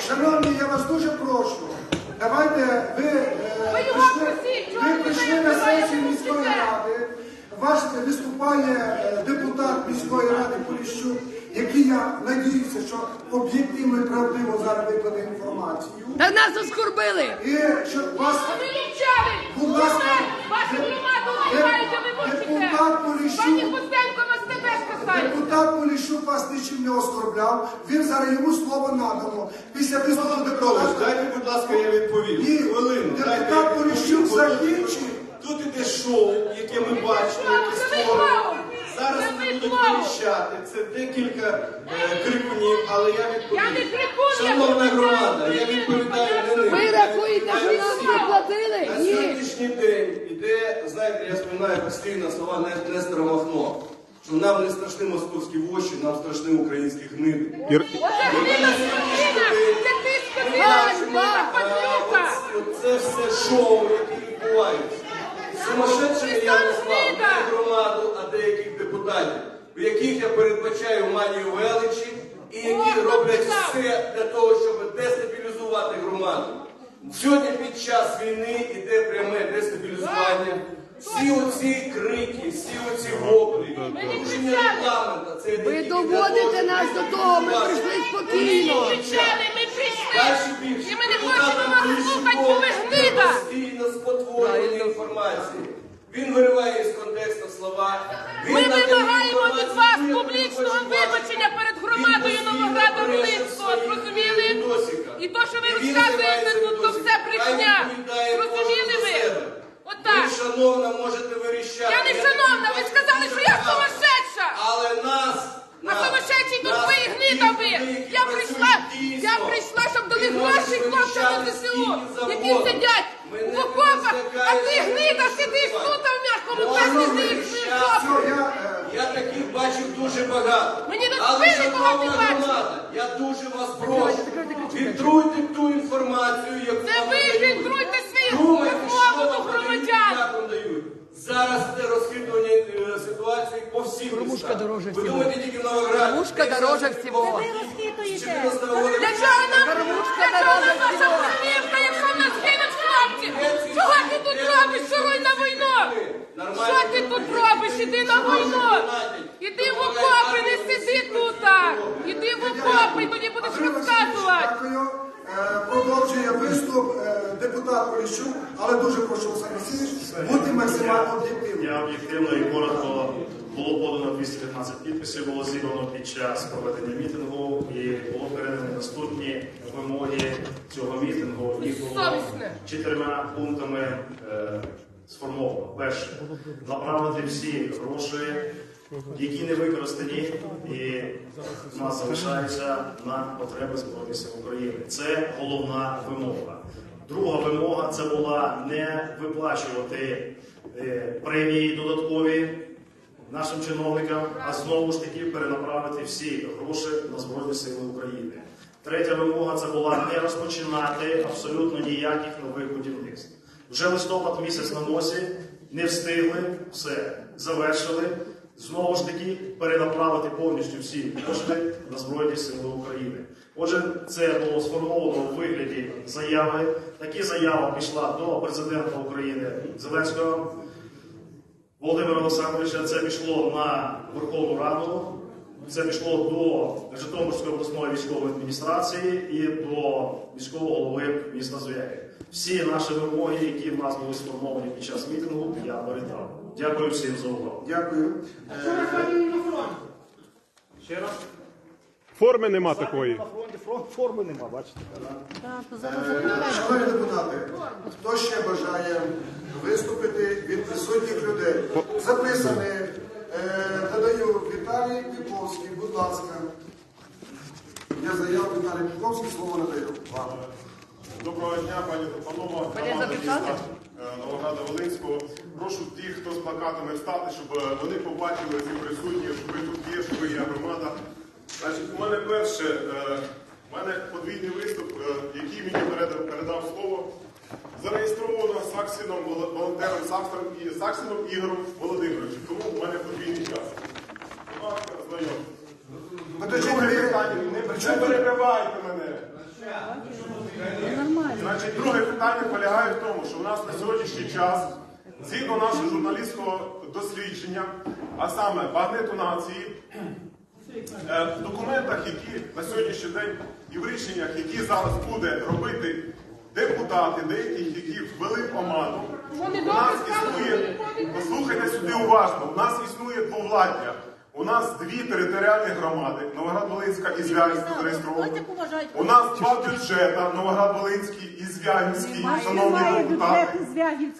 Шановні, я вас дуже прошу. Давайте ви, е, прийшли, ви прийшли на сесію міської ради. Ваш виступає е, депутат міської ради Поліщук, який я надіюся, що об'єктивно і правдиво зараз викладе інформацію. Та нас оскорбили! І що вас! Будь ласка, Вашу де- громаду ви мовчите! Пані Костенко! Депутат Поліщук вас нічим не оскорбляв. Він зараз йому слово надано. Після виступу депутата. Дайте, будь ласка, я відповім. Ні, Хвилину. Депутат Поліщук закінчив. Тут іде шоу, яке ми бачимо, яке створено. Зараз вони будуть вирішати. Це декілька е, крикунів, але я відповім. Я не крикун, я Шановна громада, я відповідаю не ним. Ви рахуєте, що нам не платили? На Ні. сьогоднішній день іде, знаєте, я споминаю постійно слова Не- Нестора Махно, що нам не страшні московські воші, нам страшні українські гниди. Скотина! Це все шоу, які відбуваються. Сумасшедшими я назвав не громаду, а деяких депутатів, у яких я передбачаю манію величі і які роблять все для того, щоб дестабілізувати громаду. Сьогодні під час війни йде пряме дестабілізування. Всі оці крики, всі оці воплі, порушення регламента, це Ви тільки для доводите того, нас до того, ми вас- прийшли Ми спокійно. кричали, ми прийшли! Більше. І ми не хочемо вас слухати, бо ви гнида! Постійно спотворювання інформації. Він вириває із контексту слова. Він Ми надає вимагаємо від інформацію, вас яку публічного хоче вибачення перед громадою Він Новограда бреше Волинського, зрозуміли? І то, що ви І він розказуєте займається тут, то все брехня. Хай відповідає Зрозуміли ви? себе. Отак. Ви, шановна, можете вирішати. Я не шановна, ви сказали, що я сумасшедша! Але нас... А нас- сумасшедший тут ви ті гнида ви! Я прийшла, я прийшла, щоб дали гроші хлопцям на ЗСУ, які сидять в окопах, а ти гнида сидиш тут, а в м'якому Можна пасі вирішати. сидиш. Я, таких бачив дуже багато. Мені не Але, шановна громада, я дуже вас прошу. Фільтруйте ту інформацію, яку Це вам ви надають. фільтруйте свою Думайте, до громадян. як вам дають. Зараз це розхитування е, ситуації по всіх Кормушка містах. дороже Ви всього. думаєте тільки в Новограді. Кормушка дороже всього. Ви розхитуєте. з 14 года. Для чого нам Кормушка для чого нам наша всього. якщо нас кинуть хлопці? Чого ти тут робиш? Шуруй на війну! Що ти тут робиш? Іди на війну! Іди в окопи, не сиди тут! Іди в окопи, і тоді будеш розказувати! Дякую. Е, Продовжує виступ е, депутат Поліщук, але дуже прошу Олександр Васильович бути максимально об'єктивним. Я об'єктивно і коротко було подано 215 підписів, було зібрано під час проведення мітингу і було передано наступні вимоги цього мітингу. Їх було чотирма пунктами е. Перше, направити всі гроші, які не використані і в нас залишаються на потреби Збройних сил України. Це головна вимога. Друга вимога це була не виплачувати е, премії додаткові нашим чиновникам, а знову ж таки перенаправити всі гроші на Збройні Сили України. Третя вимога це була не розпочинати абсолютно ніяких нових будівництв. Вже листопад місяць на носі не встигли, все завершили. Знову ж таки перенаправити повністю всі кошти на Збройні Сили України. Отже, це було сформовано у вигляді заяви. Такі заява пішла до президента України Зеленського. Володимира Олександровича це пішло на Верховну Раду, це пішло до Житомирської обласної військової адміністрації і до міського голови міста Звягель. Всі наші вимоги, які в нас були сформовані під час мітингу, я передав. Дякую всім за увагу. Дякую. Ще раз. Форми нема такої. Е, Шановні депутати, хто ще бажає виступити від присутніх людей? Записаний. Е, Додаю Віталій Піповський, будь ласка. Я заяву Віталій Піповський, слово надаю вам. Доброго дня, пані та панове. Команда міста е, Новограда Волинського. Прошу тих, хто з плакатами встати, щоб е, вони побачили ці присутні, що ви тут є, що ви є громада. Значить, у мене перше, е, у мене подвійний виступ, який мені передав, передав слово. Зареєстровано Саксіном, волонтером Саксином, і Саксіном Ігорем Володимировичем. Тому у мене подвійний час. Будь ласка, знайомі. Не, перебивайте мене. Значить, друге питання полягає в тому, що в нас на сьогоднішній час, згідно нашого журналістського дослідження, а саме багнету нації, е, в документах, які на сьогоднішній день і в рішеннях, які зараз буде робити депутати, деяких, які ввели Вони у нас існує, послухайте сюди уважно, у нас існує двовладдя. У нас дві територіальні громади, Новоград-Волинська і Звягільська зареєстровані. У нас два бюджета, Новоград-Волинський і Звягільський, шановні депутати.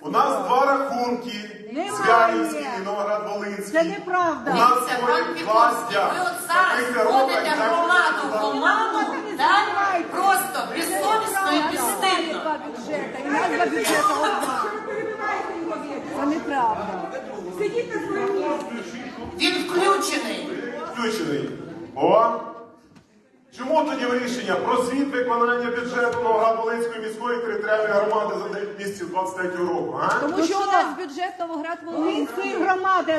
У нас два рахунки, Немає. Звягільський і Новоград-Волинський. Це неправда. У нас пан два ви от зараз вводите громаду в оману? Просто безсовісно і безстидно. Два бюджети, бюджету одна. Він включений. Включений. О! Чому тоді рішення про звіт виконання бюджету Новоград-Волинської міської територіальної громади за 9 місяців 23 року? А? Тому що у нас бюджет Новоград Волинський. Мінської громади,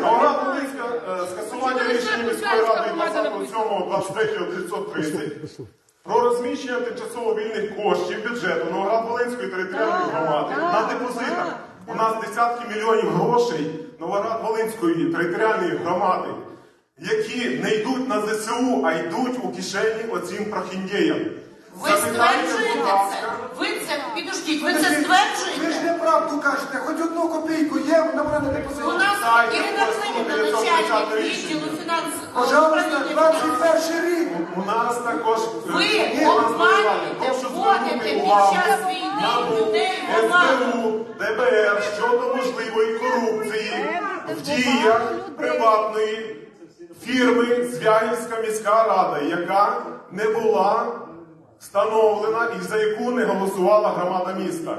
Новоград-Волинська е, скасування рішення міської ради 27.23.930 про розміщення тимчасово вільних коштів бюджету Новоград-Волинської територіальної громади на депозитах. У нас десятки мільйонів грошей Новоград-Волинської територіальної громади, які не йдуть на ЗСУ, а йдуть у кишені оцім прохіндіям. Ви стверджуєте це? Ви це, підождіть, ви це стверджуєте? Ви ж неправду кажете, хоч одну копійку є на мене депозит. У нас Ірина 930 начальник відділу фінансового Пожалуйста, управління. 21 рік. У нас також Ви у нас обманюєте, Прошу під час війни людей. СБУ, ДБР щодо можливої корупції в діях приватної фірми Звягільська міська рада, яка не була встановлена і за яку не голосувала громада міста.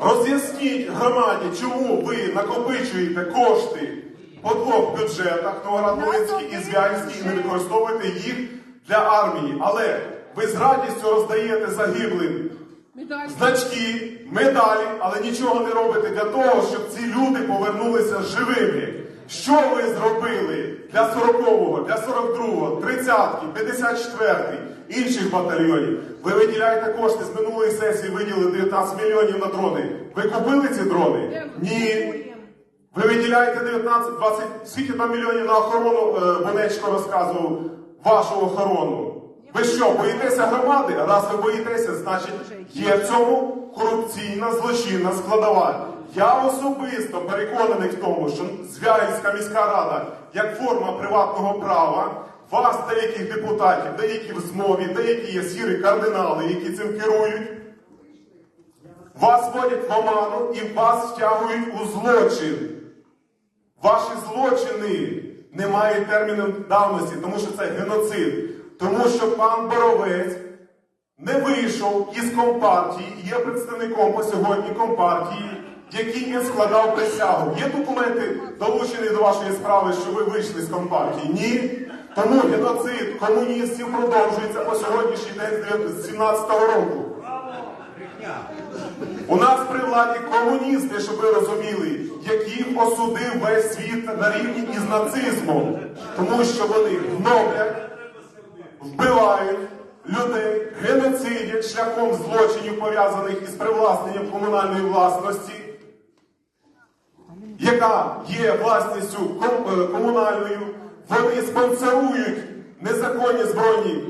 Роз'ясніть громаді, чому ви накопичуєте кошти по двох бюджетах Новоград-Волинський і Звягільський і не використовуєте їх для армії. Але ви з радістю роздаєте загиблим значки, медалі, але нічого не робите для того, щоб ці люди повернулися живими. Що ви зробили для 40-го, для 42-го, 30-ки, 54-й, інших батальйонів? Ви виділяєте кошти з минулої сесії, виділили 19 мільйонів на дрони. Ви купили ці дрони? Ні. Ви виділяєте 19, 20, скільки там мільйонів на охорону, е, Бонечко розказував, вашу охорону. Ви що, боїтеся громади? Раз ви боїтеся, значить є в цьому корупційна злочинна складова. Я особисто переконаний в тому, що Звягільська міська рада як форма приватного права, вас, деяких депутатів, деякі в змові, деякі є сірі кардинали, які цим керують, вас вводять в оману і вас втягують у злочин. Ваші злочини не мають терміну давності, тому що це геноцид. Тому що пан Боровець не вийшов із компартії, є представником по сьогодні компартії, який він складав присягу. Є документи, долучені до вашої справи, що ви вийшли з компартії? Ні. Тому геноцид комуністів продовжується по сьогоднішній день з 17-го року. У нас при владі комуністи, щоб ви розуміли, яких осудив весь світ на рівні із нацизмом, тому що вони гноблять, вбивають людей, геноцидять шляхом злочинів, пов'язаних із привласненням комунальної власності, яка є власністю е, комунальною. Вони спонсорують незаконні збройні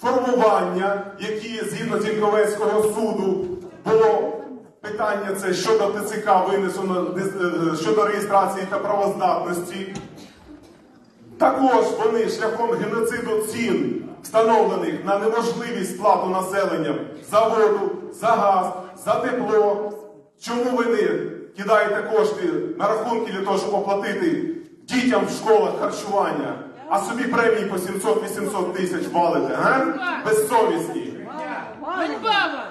формування, які згідно Зіньковецького суду було питання це щодо ТЦК винесено е, щодо реєстрації та правоздатності. Також вони шляхом геноциду цін, встановлених на неможливість сплату населенням за воду, за газ, за тепло. Чому ви не кидаєте кошти на рахунки для того, щоб оплатити дітям в школах харчування, а собі премії по 700-800 тисяч валите? Безсовісні. Ганьба!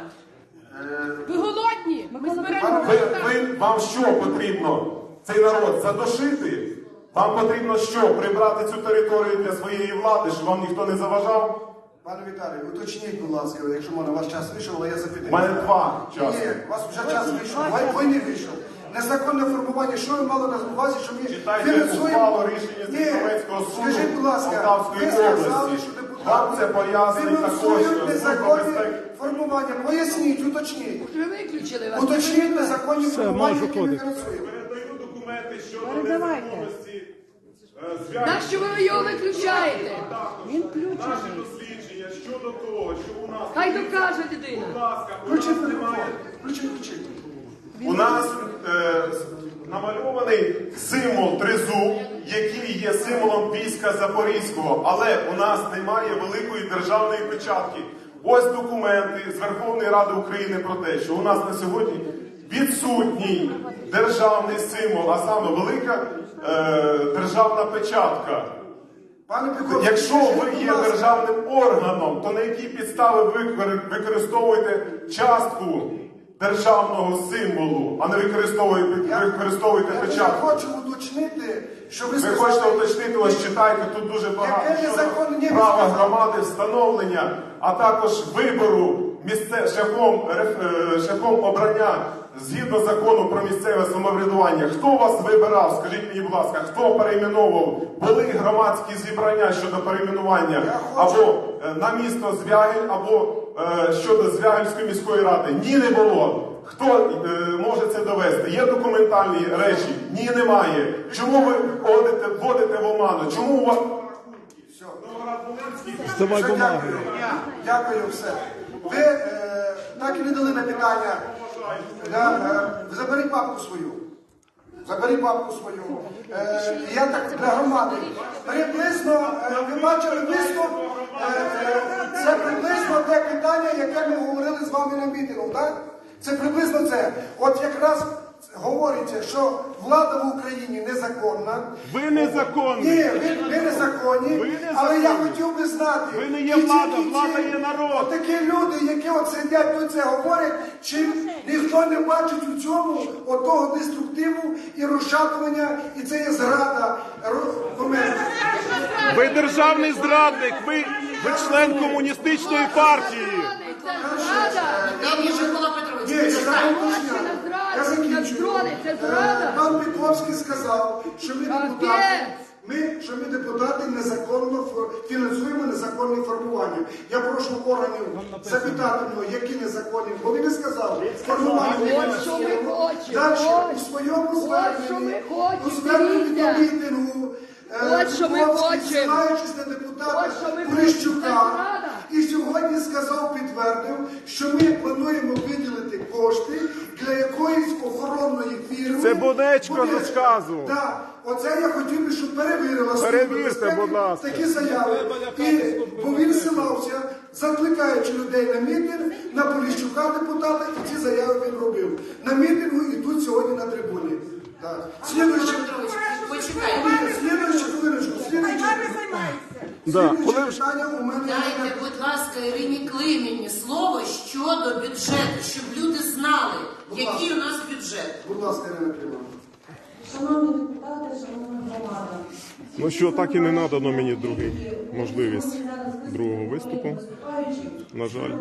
Ви голодні? Ми збираємо. Ви, ви, вам що потрібно цей народ задушити? Вам потрібно що? Прибрати цю територію для своєї влади, щоб вам ніхто не заважав? Пане Віталій, уточніть, будь ласка, якщо можна, ваш час вийшов, але я запитаю. У мене два часи. Ні, у вас вже час вийшов, ви, ви не вийшов. незаконне формування. Що ви мали на увазі, що ми Читайте фінансуємо? ухвалу рішення Ні, Стрілецького суду Скажіть, будь ласка, ви сказали, що депутати це пояснить також незаконні безпеки. формування. Поясніть, уточніть. Ви виключили вас. Уточніть незаконні формування, які ми фінансуємо. Передаю документи щодо незаконності е. Нащо ви його виключаєте? Він включений. Щодо того, що у нас Хай докаже людина. будь ласка, у нас немає. Включіть, включіть. У нас е, намальований символ тризуб, який є символом війська Запорізького, але у нас немає великої державної печатки. Ось документи з Верховної Ради України про те, що у нас на сьогодні відсутній державний символ, а саме велика е, державна печатка. Пане Піковський, Якщо ви є державним органом, то на які підстави ви використовуєте частку державного символу, а не використовуєте, використовуєте Я печатку? хочу уточнити, що ви Ви сказали. хочете уточнити, ось читайте тут дуже багато Яке незаконне? Ні, ви права сказали. громади встановлення, а також вибору місце шляхом реф- е, шляхом обрання згідно закону про місцеве самоврядування. Хто вас вибирав? Скажіть мені, будь ласка, хто перейменовував? Були громадські зібрання щодо перейменування або е, на місто Звягель, або е, щодо Звягельської міської ради? Ні, не було. Хто е, може це довести? Є документальні речі? Ні, немає. Чому ви вводите, вводите в оману? Чому у вас Все, бумагу. дякую. Дякую, все. Ви е, так і не дали на питання. Заберіть папку свою. Заберіть папку свою. Е, я так для громади. Приблизно, е, ви бачили близько, е, це приблизно те питання, яке ми говорили з вами на мітингу, так? Це приблизно це. От якраз говориться, що влада в Україні незаконна. Ви незаконні. Ні, ви, ви незаконні, Ви незаконні. але я хотів би знати. Ви не є влада, влада є народ. Отакі люди, які от сидять тут це говорять, чи ніхто не бачить у цьому отого деструктиву і розшатування, і це є зрада. Ви державний зрадник, ви, ви член комуністичної партії. Це зрада. Ні, Микола Петрович, Ні. Я. Дрони, це Е, зрада. Пан Петровський сказав, що ми депутати, ми, що ми депутати незаконно фінансуємо незаконне формування. Я прошу органів запитати мене, які незаконні, бо він не сказав. Формування. Далі у своєму зверненні, у зверненні до мітингу, е, От що ми Петровський, хочемо. ссилаючись на депутата зрада. і сьогодні сказав, підтвердив, що ми плануємо виділити кошти для якоїсь охоронної фірми. Це Бонечко розказував. Так, оце я хотів би, щоб перевірила Перевірте, будь ласка. такі заяви. І, бо він силався, закликаючи людей на мітинг, на Поліщука депутата, і ці заяви він робив. На мітингу і тут сьогодні на трибуні. Так. Слідуючи, почекайте. слідуючи хвилиночку, слідуючи. Да, Слідуюче коли ж- питання у мене. Дайте, будь ласка, Ірині Климіні слово щодо бюджету, щоб люди знали, який у нас бюджет. Будь ласка, Ірина Кривова. Шановні депутати, шановна громада. Ну що, так і не надано мені другий можливість другого виступу. На жаль,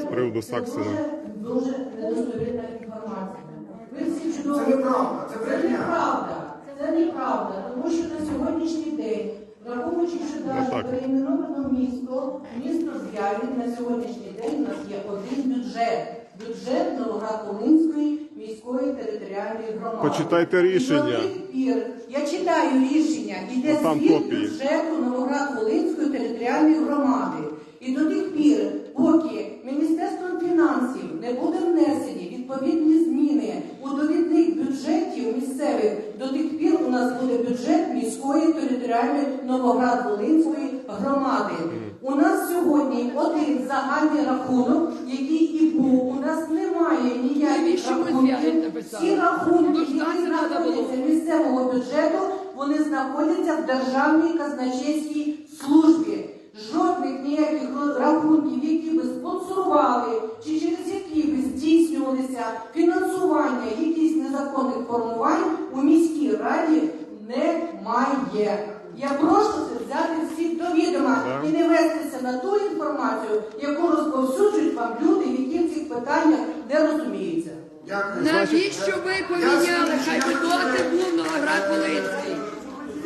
з приводу Саксина. Дуже недостовірна інформація. Ви всі чудово... Це неправда, це Це неправда. Це неправда, тому що на сьогоднішній день, враховуючи, що навіть перейменовано місто, місто Звягель на сьогоднішній день у нас є один бюджет. Бюджет Новоград-Волинської міської територіальної громади. Почитайте рішення. І до тих пір, я читаю рішення, іде там звіт копії. бюджету Новоград-Волинської територіальної громади. І до тих пір, поки Міністерством фінансів не буде внесені відповідні зміни у довідних бюджетів місцевих, до тих пір у нас буде бюджет міської територіальної Новоград-Волинської громади. У нас сьогодні один загальний рахунок, який і був. У нас немає ніяких Навіщо ви зв'язок рахунків. написали? Всі рахунки, Ну, ж які знати треба було. знаходяться місцевого бюджету, вони знаходяться в Державній казначейській службі. Жодних ніяких рахунків, які би спонсорували, чи через які би здійснювалися фінансування якихось незаконних формувань у міській раді немає. Я прошу це взяти всіх до відома і не вестися на ту інформацію, яку розповсюджують вам люди, які в цих питаннях не розуміються. Навіщо ви поміняли? Хай би доти був Новоград Волинський.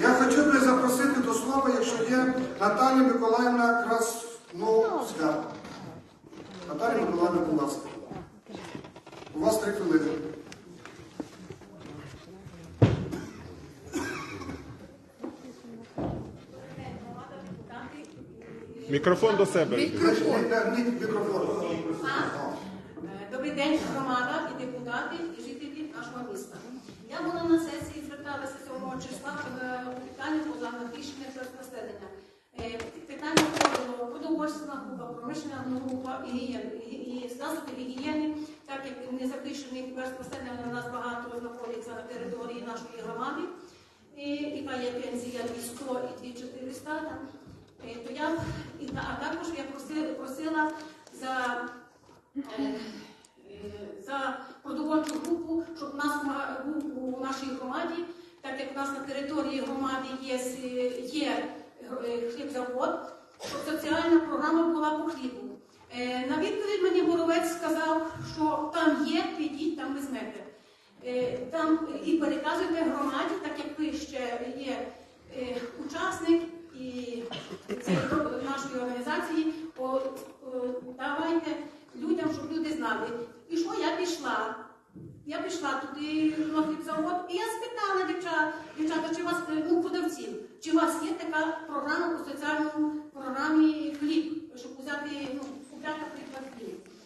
Я хотів би запросити до слова, якщо є Наталія Миколаївна Красновська. Наталія Миколаївна, будь ласка. У вас три хвилини. Мікрофон до себе. Мікрофон. Мікрофон. Добрий день, громада і депутати, і жителі нашого міста. Я була на сесії, зверталася 7 числа рішення про населення. Е, Питання входило продовольственна група, промишлена група і, і, і засоби гігієни, так як не захищених верст у нас багато знаходиться на території нашої громади, і, яка є пенсія 200 і 2400. там. Е, То я, і, а також я просила, просила за е, е, за продовольчу групу, щоб у нас у нашій громаді, так як у нас на території громади є, є е, хлібзавод, соціальна програма була по хлібу. Е, На відповідь мені Боровець сказав, що там є, підіть, там візьмете. Е, Там і переказуйте громаді, так як ви ще є учасник і нашої організації, давайте людям, щоб люди знали. І що я пішла? Я пішла туди в завод, і я спитала дівчата, чи у вас е, у продавців, чи у вас є така програма по соціальному програмі хліб, щоб взяти, ну, купляти хліб.